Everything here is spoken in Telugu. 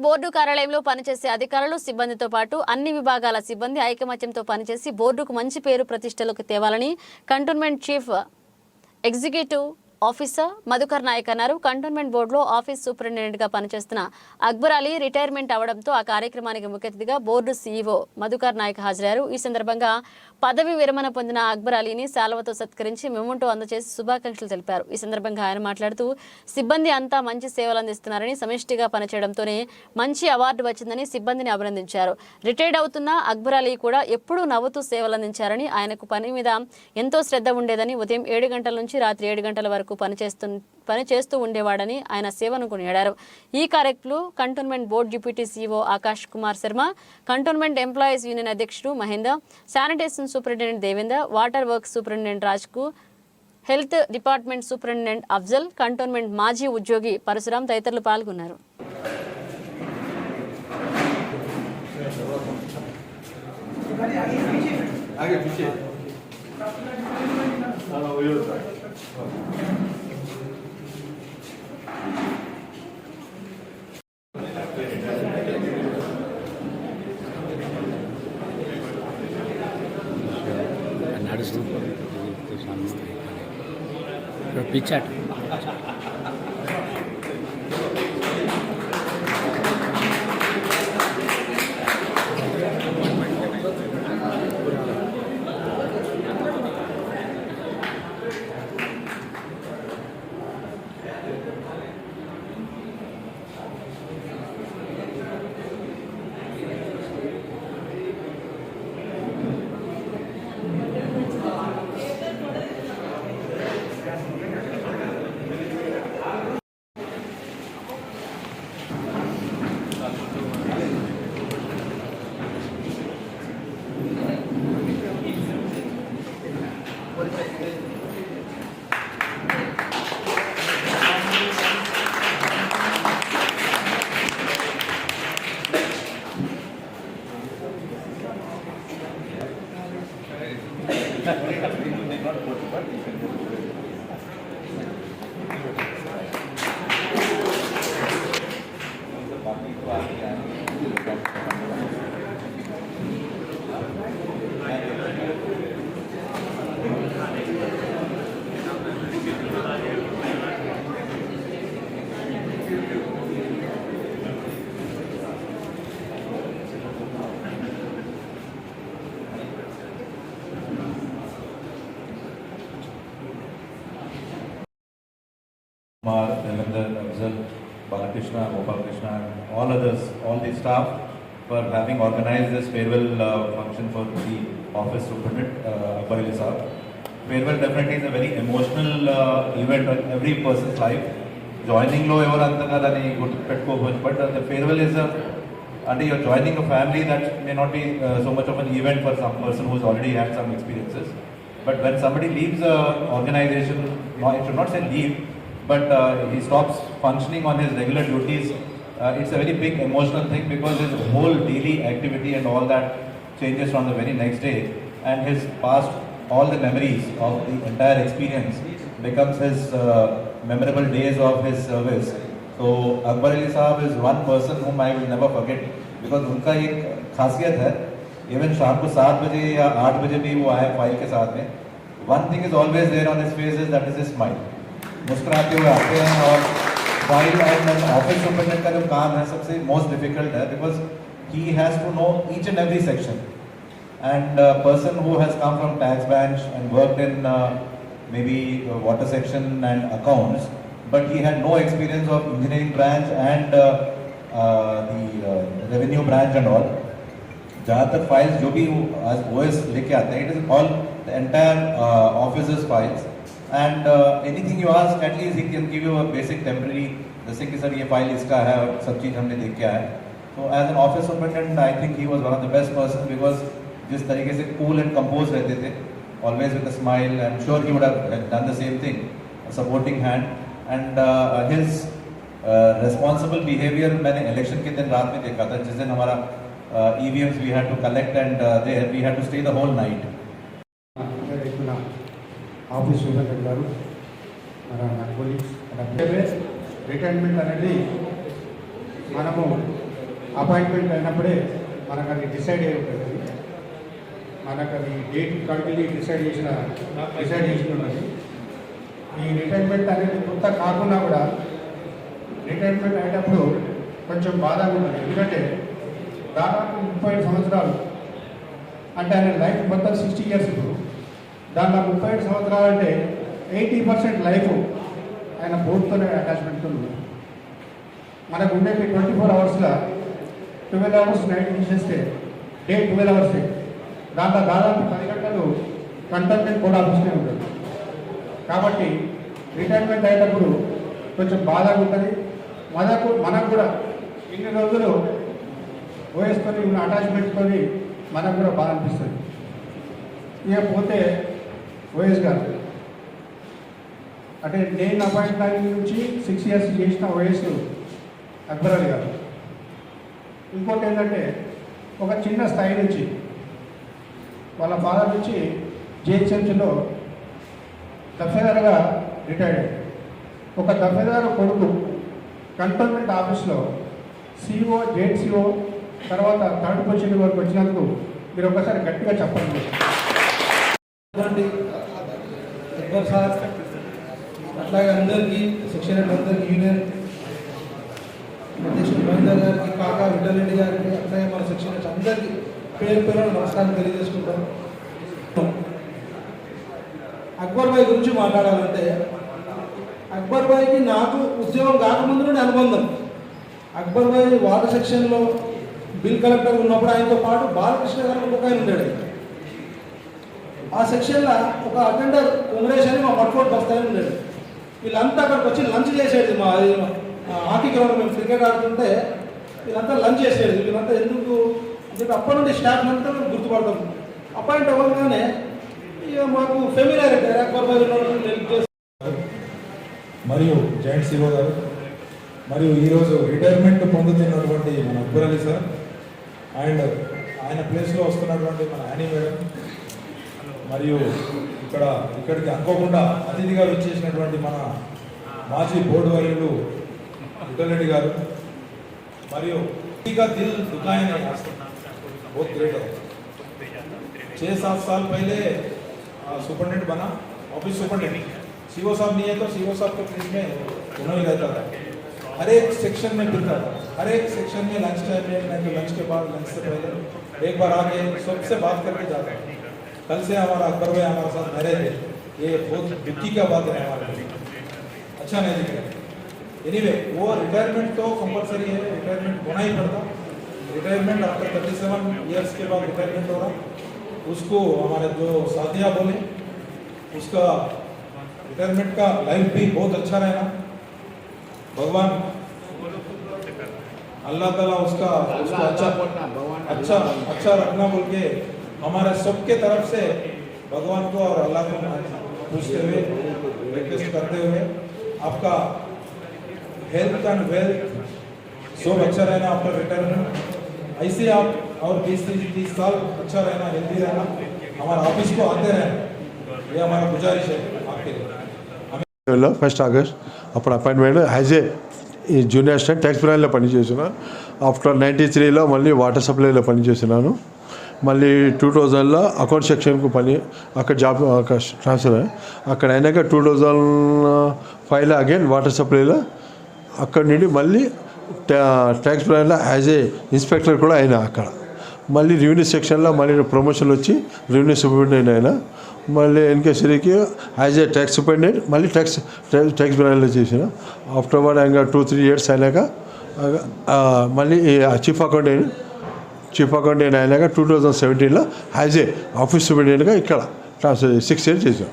బోర్డు కార్యాలయంలో పనిచేసే అధికారులు సిబ్బందితో పాటు అన్ని విభాగాల సిబ్బంది ఐకమత్యంతో పనిచేసి బోర్డుకు మంచి పేరు ప్రతిష్టలకు తేవాలని cantonment chief executive officer Madhukar Naik అన్నారు. కంటోన్మెంట్ బోర్డులో ఆఫీస్ సూపరింటెండెంట్గా పనిచేస్తున్న అక్బర్ అలీ రిటైర్మెంట్ అవడంతో ఆ కార్యక్రమానికి ముఖ్య అతిథిగా బోర్డు సీఈఓ మధుకర్ నాయక్ హాజరయ్యారు. ఈ సందర్భంగా పదవి విరమణ పొందిన అక్బర్ అలీని శాలవతో సత్కరించి మెమంటో అందజేసి శుభాకాంక్షలు తెలిపారు. ఈ సందర్భంగా ఆయన మాట్లాడుతూ సిబ్బంది అంతా మంచి సేవలు అందిస్తున్నారని సమిష్టిగా పనిచేయడంతోనే మంచి అవార్డు వచ్చిందని సిబ్బందిని అభినందించారు. రిటైర్డ్ అవుతున్న అక్బర్ అలీ కూడా ఎప్పుడూ నవ్వుతూ సేవలు అందించారని ఆయనకు పని మీద ఎంతో శ్రద్ధ ఉండేదని ఉదయం ఏడు గంటల నుంచి రాత్రి ఏడు గంటల వరకు పనిచేస్తు పని చేస్తూ ఉండేవాడని ఆయన సేవను కొనియాడారు ఈ కార్యక్రమంలో cantonment board deputy CEO Akash Kumar Sharma cantonment employees union అధ్యక్షుడు Mahender sanitation superintendent Devender water works superintendent రాజ్కు health department superintendent Afzal cantonment మాజీ ఉద్యోగి పరశురాం తదితరులు పాల్గొన్నారు आगे पीछे স্তূপ প্রতিযোগিতা Kumar Afzal. Balakrishna, Gopalkrishna, and all others, all the staff for having organized this farewell uh, function for the office superintendent uh, Paril Saab. Farewell definitely is a very emotional uh, event on every person's life. Joining lo ever antanga you good pet petko but uh, the farewell is uh, a and you're joining a family that may not be uh, so much of an event for some person who's already had some experiences. But when somebody leaves an organization, I should not say leave, but uh, he stops functioning on his regular duties. Uh, it's a very big emotional thing because his whole daily activity and all that changes from the very next day, and his past, all the memories of the entire experience becomes his uh, memorable days of his service. So Akbar Ali Saab is one person whom I will never forget because उनका एक खासियत है इवन शाम को सात बजे या आठ बजे भी वो आए फाइल के साथ में one thing is always there on his face is that is his smile मुस्कुराते हुए आते हैं और वाइल एंड ऑफ़िस सुपरिटेंडेंट का जो काम है, सबसे मोस्ट डिफ़िकल्ट है because he has to know each and every section and person who has come from tax bank and work in maybe water section and accounts but he had no experience of engineering branch and revenue branch and all जहाँ तक फाइल्स जो भी वो एज लेके आते हैं it is all the entire office files and anything you ask at least he can give you a basic temporary जैसे कि सर ये फ़ाइल इसका है और सब चीज़ हमने देख के आया तो as an office superintendent I think he was one of the best person because जिस तरीके से कूल एंड कंपोज रहते थे always with a smile I am sure he would done the same thing supporting hand and his responsible behaviour मैंने इलेक्शन के दिन रात में देखा था, जिस दिन हमारा E V Ms we had to collect and we had to stay the whole night office superintendent గారు మన కొలీగ్స్ రిటైర్మెంట్ అనేది మనము అపాయింట్మెంట్ అయినప్పుడే మనకు అది డిసైడ్ అయి ఉంటుంది. మనకు అది డేట్ కంటిన్యూ డిసైడ్ చేసిన డిసైడ్ చేసి ఉన్నది. ఈ రిటైర్మెంట్ అనేది కొత్త కాకుండా కూడా రిటైర్మెంట్ అయ్యేటప్పుడు కొంచెం బాధగా ఉన్నది ఎందుకంటే దాదాపు ముప్పై సంవత్సరాలు అంటే ఆయన లైఫ్ మొత్తం సిక్స్టీ ఇయర్స్ ఇప్పుడు. దాంట్లో ముప్పై ఐదు సంవత్సరాలు అంటే ఎయిటీ పర్సెంట్ లైఫ్ ఆయన బోర్డుతోనే అటాచ్మెంట్తో ఉంది మనకు ఉండేది ట్వంటీ ఫోర్ అవర్స్లో ట్వెల్వ్ అవర్స్ నైట్ తీసేస్తే డే ట్వెల్వ్ అవర్స్ దాంట్లో దాదాపు పది గంటలు కంటెంట్ కూడా ఆఫీస్నే ఉంటుంది. కాబట్టి రిటైర్మెంట్ అయినప్పుడు కొంచెం బాధగా ఉంటుంది. మనకు మనకు కూడా ఇన్ని రోజులు ఓఎస్తో ఉన్న అటాచ్మెంట్తో మనకు కూడా బాధ అనిపిస్తుంది. ఇక పోతే ఓఎస్ గారు. అంటే నేను అపాయింట్ అయిన నుంచి సిక్స్ ఇయర్స్ చేసిన ఓఎస్ అక్బర్ అలీ గారు. ఇంకోటి ఏంటంటే ఒక చిన్న స్థాయి నుంచి వాళ్ళ ఫాదర్ నుంచి జిహెచ్ఎంసీలో దఫేదారుగా రిటైర్డ్ ఒక దఫేదారు కొడుకు కంటోన్మెంట్ ఆఫీస్లో సిఓ జేఎన్సీఓ తర్వాత థర్డ్ పొజిషన్ వరకు వచ్చినందుకు మీరు ఒకసారి గట్టిగా చెప్పండి. ఇటువంటి సార్. అట్లాగే అందరికీ శిక్షణ అందరికీ యూనియన్ అధ్యక్షుడు మహేందర్ గారికి కాకా విఠలరెడ్డి గారికి అట్లాగే మన శిక్షణ అందరికీ పేరు పేరు నమస్కారం తెలియజేసుకుంటాం. అక్బర్ భాయ్ గురించి మాట్లాడాలంటే అక్బర్ భాయ్కి నాకు ఉద్యోగం కాకముందు నుండి అనుబంధం. అక్బర్ భాయ్ వాటర్ సెక్షన్లో బిల్ కలెక్టర్ ఉన్నప్పుడు ఆయనతో పాటు బాలకృష్ణ గారు ఒక ఆయన ఉండేది ఆ సెక్షన్లో ఒక అటెండర్ ఉమరేష్ అని మా మట్కోట్ బస్తాయి ఉండేది. వీళ్ళంతా అక్కడికి వచ్చి లంచ్ చేసేది మా హాకీ గ్రౌండ్ మేము క్రికెట్ ఆడుతుంటే వీళ్ళంతా లంచ్ చేసేది. వీళ్ళంతా ఎందుకు? అంటే అప్పటి నుండి స్టాఫ్ అంతా మేము గుర్తుపడతాం. అపాయింట్ అవ్వగానే ఇక మాకు ఫెమిలియర్ మరియు జాయింట్ సిఓ గారు మరియు ఈరోజు రిటైర్మెంట్ పొందుతున్నటువంటి మన అక్బర్ అలీ సార్ అండ్ ఆయన ప్లేస్లో వస్తున్నటువంటి మన యానీ మేడం మరియు ఇక్కడ ఇక్కడికి అనుకోకుండా అతిథిగా వచ్చేసినటువంటి మన మాజీ బోర్డు వర్యులు విఠలరెడ్డి గారు మరియు का दिल दुखाए नहीं आज तक बहुत ग्रेट है छः सात साल पहले सुपरडेंट बना ऑफिस सुपरडेंट सीओ साहब नहीं है तो सीओ साहब के प्लेस में उन्होंने रहता था हर एक सेक्शन में फिरता था हर एक सेक्शन में लंच टाइम में नहीं तो लंच के बाद लंच से पहले एक बार आके सबसे बात करके जाता है कल से हमारा अकबर भाई हमारे साथ रहे थे। ये बहुत दुखी का बात है हमारे लिए। अच्छा नहीं दिख रहा। एनीवे वो रिटायरमेंट तो कंपलसरी है रिटायरमेंट होना ही पड़ता। Retirement after thirty seven years के बाद रिटायरमेंट हो रहा। उसको हमारे जो साथिया बोले। उसका रिटायरमेंट का लाइफ भी बहुत अच्छा रहना। भगवान अल्लाह ताला उसका उसको अच्छा अच्छा अच्छा रखना बोल के हमारे सबके तरफ से भगवान को और अल्लाह को पूछते हुए रिक्वेस्ट करते हुए आपका हेल्थ एंड वेल्थ सब अच्छा रहना आपका रिटायरमेंट ऐसे आप और बीस से तीस साल अच्छा रहना हेल्दी रहना हमारे ऑफिस को आते रहना ये हमारा गुजारिश है आपके लिए లో ఫస్ట్ ఆగస్ట్ అప్పుడు appointment as A E junior assistant tax బ్రాంచ్లో పనిచేసిన ఆఫ్టర్ నైంటీ త్రీలో మళ్ళీ వాటర్ సప్లైలో పనిచేసినాను మళ్ళీ టూ థౌజండ్లో అకౌంట్ సెక్షన్కు పని అక్కడ జాబ్ అక్కడ ట్రాన్స్ఫర్ అక్కడ అయినాక టూ థౌజండ్ ఫైవ్లో అగైన్ వాటర్ సప్లైలో అక్కడ నుండి మళ్ళీ ట్యాక్స్ ప్లాన్లో యాజ్ ఏ ఇన్స్పెక్టర్ కూడా అయినా అక్కడ. మళ్ళీ రెవెన్యూ సెక్షన్లో మళ్ళీ ప్రమోషన్ వచ్చి రెవెన్యూ సూపరింటెండెంట్ అయినా మళ్ళీ ఎన్కేసరికి యాజ్ ఏ ట్యాక్స్ సూపరింటెండెంట్ మళ్ళీ ట్యాక్స్ ట్యాక్స్ బ్రాంచ్లో చేసిన. ఆఫ్టర్ వర్డ్ ఇంకా టూ త్రీ ఇయర్స్ అయినాక మళ్ళీ చీఫ్ అకౌంటెంట్ చీఫ్ అకౌంటెంట్ అయినాక టూ థౌజండ్ సెవెంటీన్లో యాజ్ ఏ ఆఫీస్ సూపరింటెండెంట్గా ఇక్కడ ట్రాన్స్ఫర్ సిక్స్ ఇయర్స్ చేసాం